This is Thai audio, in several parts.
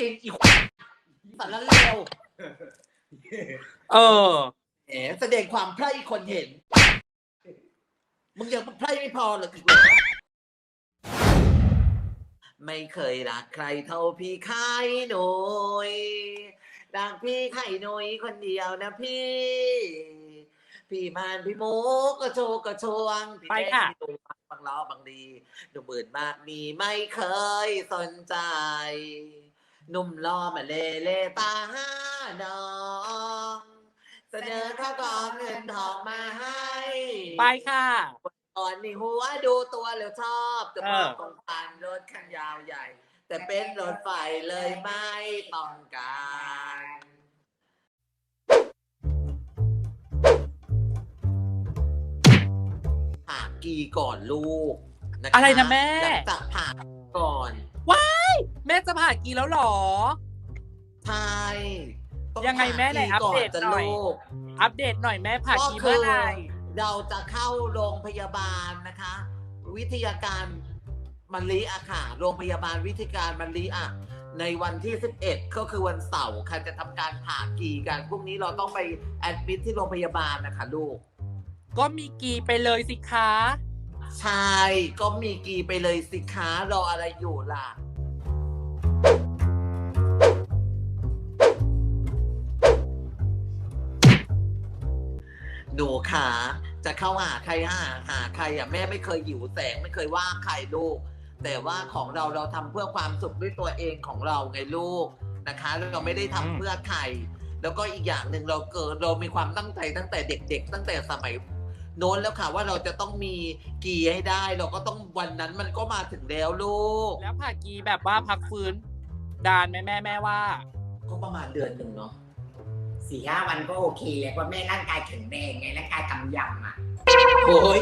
จริงอีกสารเลวเออแหมแสดงความใคร่คนเห็น มึงยังใคร่ไม่พอเหรออีกเหรอไม่เคยรักใครเท่าพี่ไข่หนุยรักพี่ไข่หนุยคนเดียวนะพี่ พี่มานพี่มุกก็โชว์ก็โชวงพี่ไปแดงค่ะ พี่ตูนบางล้อบางดีหนุ่มอื่นมากมีไม่เคยสนใจ หนุ่มรอมาเลเลตาห้าน้อง เสนอข้าวกองเงินทองมาให้ไปค่ะก่อนนี่หัวดูตัวแล้วชอบจะพอเออตรงผ่านรถคันยาวใหญ่ แต่เป็นรถไฟเลยไม่ต้องการ กีก่อนลูกคอะไรนะแม่ หลังจากผ่าก่อนแม่จะผ่ากีแล้วเหรอ ใช่ต้องยังไงแม่ไหนผ่าอัปเดตก่จะหน่อยลูก อัปเดตหน่อยแม่ผ่าก็กีคืเมื่อไหร่เราจะเข้าโรงพยาบาลนะคะ วิทยาการมันลีอะค่ะ โรงพยาบาลวิทยาการมันลีอะในวันที่ 11 ก็คือวันเสาร์ค่ะจะทำการผ่ากีกันพรุ่งนี้เราต้องไปแอดมิทที่โรงพยาบาลนะคะลูก ก็มีกีไปเลยสิคะใช่ก็มีกีไปเลยสิคะรออะไรอยู่ล่ะ หนูขาจะเข้าหาใครหาหาใครอะแม่ไม่เคยหิวแสงไม่เคยว่าใครลูก แต่ว่าของเราเราทำเพื่อความสุขด้วยตัวเองของเราไงลูกนะคะ เราไม่ได้ทำเพื่อใคร แล้วก็อีกอย่างหนึ่งเราเกิดเรามีความตั้งใจตั้งแต่เด็ก ๆ ตั้งแต่สมัย โน้นแล้วค่ะว่าเราจะต้องมีกีให้ได้ เราก็ต้องวันนั้นมันก็มาถึงแล้วลูกแล้วผ่ากีแบบว่าพักฟื้นดานแม่แม่แม่ว่า ก็ประมาณเดือนหนึ่งเนาะสี่ห้าวันก็โอเคเลยเพราะแม่ร่างกายแข็งแรงไงร่างกายกำยำอะโอ้ย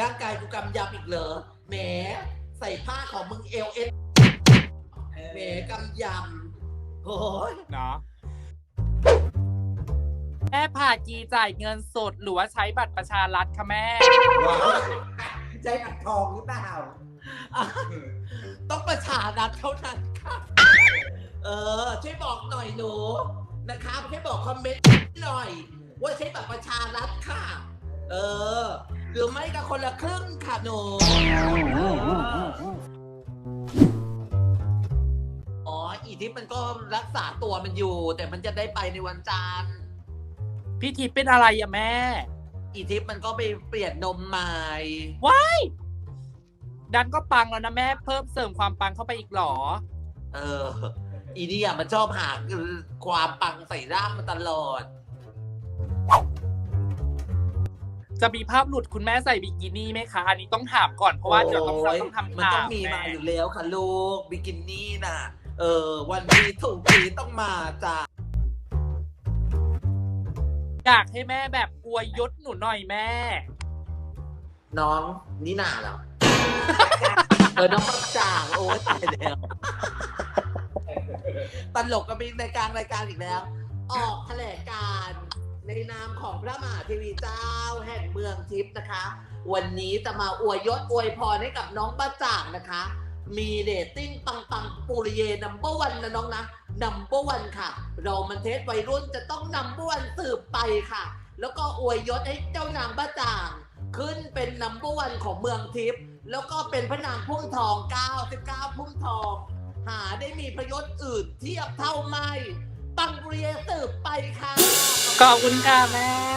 ร่างกายกูกำยำอีกเหรอแหมใส่ผ้าของมึงเอลเอสแหมกำยำโอ้ยเนาะ แม่ผ่ากีจ่ายเงินสดหรือว่าใช้บัตรประชารัฐคะแม่ใจปัดทองหรือเปล่าอะต้องประชารัฐเท่านั้นค่ะ เออ ช่วยบอกหน่อยหนูนะครับช่วยบอกคอมเมนต์หน่อย ว่าใช้แบบประชารัฐค่ะ เออ หรือไม่ก็คนละครึ่งค่ะหนูอ๋ออีทิพย์มันก็รักษาตัวมันอยู่ แต่มันจะได้ไปในวันจันทร์ พี่ทิพย์เป็นอะไรอะแม่ อีทิพย์มันก็ไปเปลี่ยนนมใหม่ดันก็ปังแล้วนะแม่เพิ่มเสริมความปังเข้าไปอีกเหรอ เออ อีนี่อะมันชอบหาความปังใส่ร่างมันตลอด จะมีภาพหลุดคุณแม่ใส่บิกินี่ไหมคะ อันนี้ต้องถามก่อนเพราะว่าเดี๋ยวต้องเราต้องทำมันข่าต้อวงมีแมาอยู่แล้วค่ะลูก บิกินี่น่ะ เออ วันนี้ถูกทีต้องมาจ้ะ อยากให้แม่แบบอวยยศหนูหน่อยแม่ น้องนี่น่าเหรอ เออ น้องปักจางโอ้ยตายแล้วตลกกันเป็นในกลางรายการอีกแล้ว ออกแถลงการณ์ในนามของพระมหาเทีวีเจ้าแห่งเมืองทิพย์นะคะ วันนี้จะมาอวยยศอวยพรให้กับน้องป้าจ่างนะคะ มีเรตติ้งปังปังๆปุริเยนัมเบอร์วันนะน้องนะ นัมเบอร์วันค่ะ เรามันเทสวัยรุ่นจะต้องนัมเบอร์วันสืบไปค่ะ แล้วก็อวยยศให้เจ้านางป้าจ่าง ขึ้นเป็นนัมเบอร์วันของเมืองทิพย์แล้วก็เป็นพระนางพุ่มทอง 99 พุ่มทอง หาได้มีพยศอื่นเทียบเท่าไม่ปังเรียสืบไปค่ะ ขอบคุณค่ะแม่